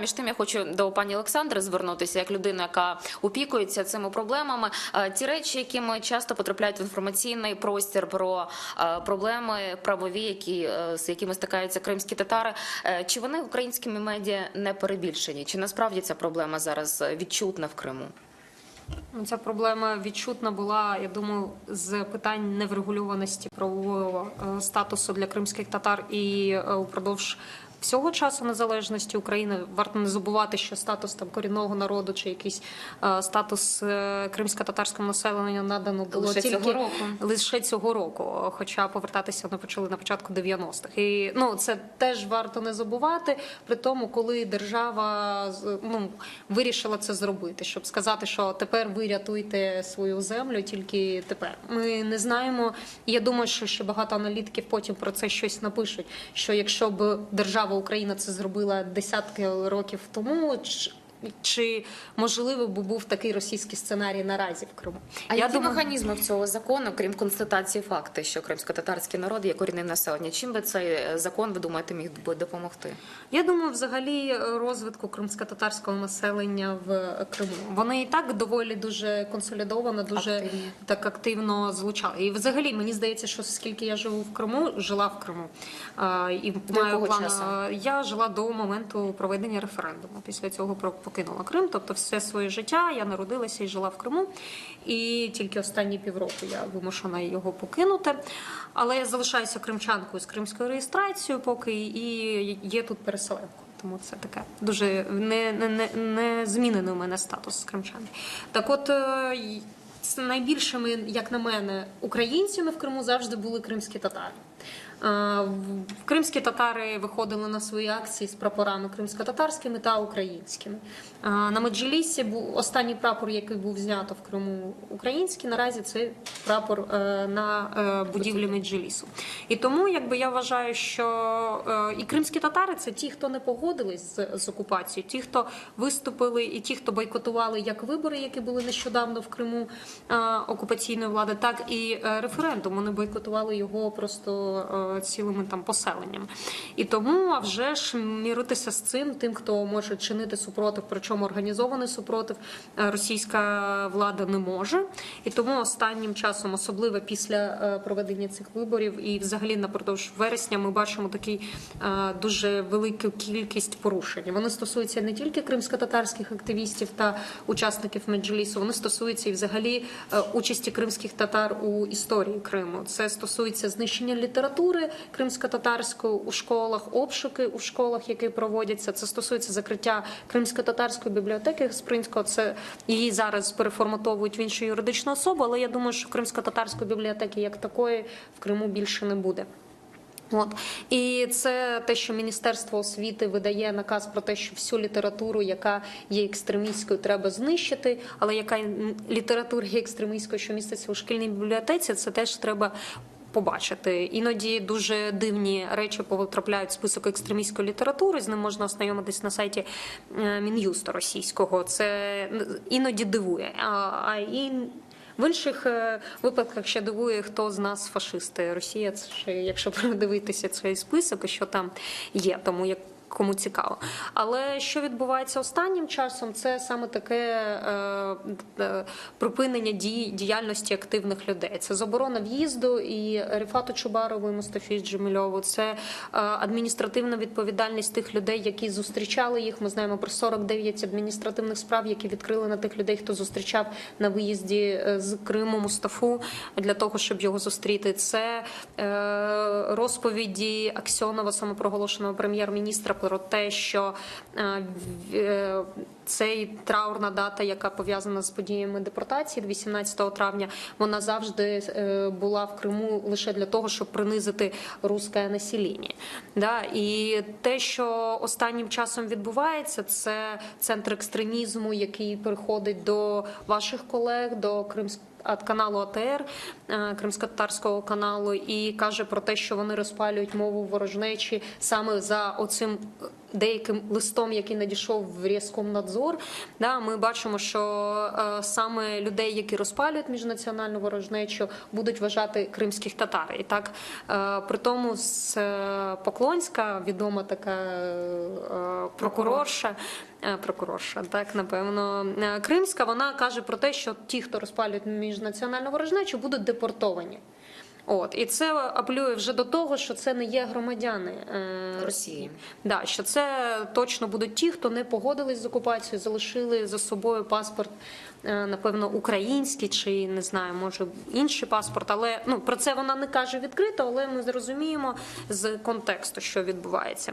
Між тим я хочу до пані Олександри звернутися як людина, яка опікується цими проблемами. Е, Ті речі, які ми часто потрапляють в інформаційний простір про е, проблеми правові, які е, з якими стикаються кримські татари. Чи вони українськими медіа не перебільшені? Чи насправді ця проблема зараз відчутна в Криму? Ну, Ця проблема відчутна була, я думаю, з питань неврегульованості правового статусу для кримських татар і упродовж всього часу незалежності України варто не забувати, що статус там корінного народу чи якийсь е, статус е, кримсько-татарському населенню надано було Лише тільки цього року. лише цього року. Хоча повертатися вони почали на початку 90-х. І ну це теж варто не забувати. При тому, коли держава ну вирішила це зробити, щоб сказати, що тепер ви рятуйте свою землю, тільки тепер. Ми не знаємо. Я думаю, що ще багато аналітиків потім про це щось напишуть. Що якщо б держава Україна це зробила десятки років тому. Чи можливо би був такий російський сценарій наразі в Криму? А які механізми в цього закону, крім констатації факти, що кримсько-татарський народ є корінним населення? Чим би цей е, закон, ви думаєте, міг би допомогти? Я думаю, взагалі е, розвитку кримсько-татарського населення в Криму. Вони і так доволі дуже консолідовано, дуже Активні. так активно звучали. І взагалі мені здається, що скільки я живу в Криму, жила в Криму. і До маю план, часу? Я жила до моменту проведення референдуму. Після цього про- покинула Крим. Тобто, все своє життя я народилася і жила в Криму. І тільки останні півроку я вимушена його покинути. Але я залишаюся кримчанкою з кримською реєстрацією, поки і є тут переселенкою. Тому це таке дуже не, не, не, не змінений у мене статус кримчанки. Так от. е, найбільшими, як на мене, українцями в Криму завжди були кримські татари. Кримські татари виходили на свої акції з прапорами кримсько-татарськими та українськими. На Меджлісі був останній прапор, який був знято в Криму український. Наразі це прапор е, на е, будівлі Меджлісу. І тому, якби я вважаю, що е, і кримські татари це ті, хто не погодились з, окупацією, ті, хто виступили, і ті, хто бойкотували як вибори, які були нещодавно в Криму окупаційної влади, так і референдум. Вони бойкотували його просто цілими там поселеннями. І тому, а вже ж міритися з цим, тим, хто може чинити супротив, причому організований супротив, е, російська влада не може. І тому останнім часом, особливо після е, проведення цих виборів, і взагалі напродовж вересня, ми бачимо такий е, дуже велику кількість порушень. Вони стосуються не тільки кримсько-татарських активістів та учасників Меджлісу, вони стосуються і взагалі е, участі кримських татар у історії Криму. Це стосується знищення літератури кримсько-татарської у школах, обшуки у школах, які проводяться. Це стосується закриття кримсько-татарської бібліотеки Спринського. Це її зараз переформатовують в іншу юридичну особу, але я думаю, що кримсько-татарської бібліотеки як такої в Криму більше не буде. От і це те, що Міністерство освіти видає наказ про те, що всю літературу, яка є екстремістською, треба знищити. Але яка література є екстремістською, що міститься у шкільній бібліотеці, це теж треба. Побачити іноді дуже дивні речі потрапляють в список екстремістської літератури. З ним можна ознайомитись на сайті мін'юста російського. Це іноді дивує. А, і в інших е, випадках ще дивує, хто з нас фашисти. Росія, це якщо подивитися цей список, що там є, тому як. Кому цікаво, але що відбувається останнім часом, це саме таке е, е, припинення дій, діяльності активних людей. Це заборона в'їзду і Ріфату Чубарову і Мустафі Джемільову. Це е, адміністративна відповідальність тих людей, які зустрічали їх. Ми знаємо про 49 адміністративних справ, які відкрили на тих людей, хто зустрічав на виїзді е, з Криму Мустафу для того, щоб його зустріти. Це е, розповіді Аксьонова, самопроголошеного прем'єр-міністра, про те, що е, е, цей траурна дата, яка пов'язана з подіями депортації 18 травня, вона завжди е, була в Криму лише для того, щоб принизити русське населення. Да? І те, що останнім часом відбувається, це центр екстремізму, який приходить до ваших колег, до кримських а- каналу АТР, е, кримсько-татарського каналу, і каже про те, що вони розпалюють мову ворожнечі саме за оцим е, деяким листом, який надійшов в Рєскомнадзор. Да, ми бачимо, що е, саме людей, які розпалюють міжнаціональну ворожнечу, будуть вважати кримських татар. І так, е, при тому з е, Поклонська, відома така е, прокурорша, е, прокурорша, так напевно, кримська, вона каже про те, що ті, хто розпалюють міжнаціональну ворожнечу, будуть депортовані. От і це апелює вже до того, що це не є громадяни е, Росії. Да, що це точно будуть ті, хто не погодились з окупацією, залишили за собою паспорт, е, напевно, український чи не знаю, може інший паспорт. Але ну про це вона не каже відкрито, але ми зрозуміємо з контексту, що відбувається.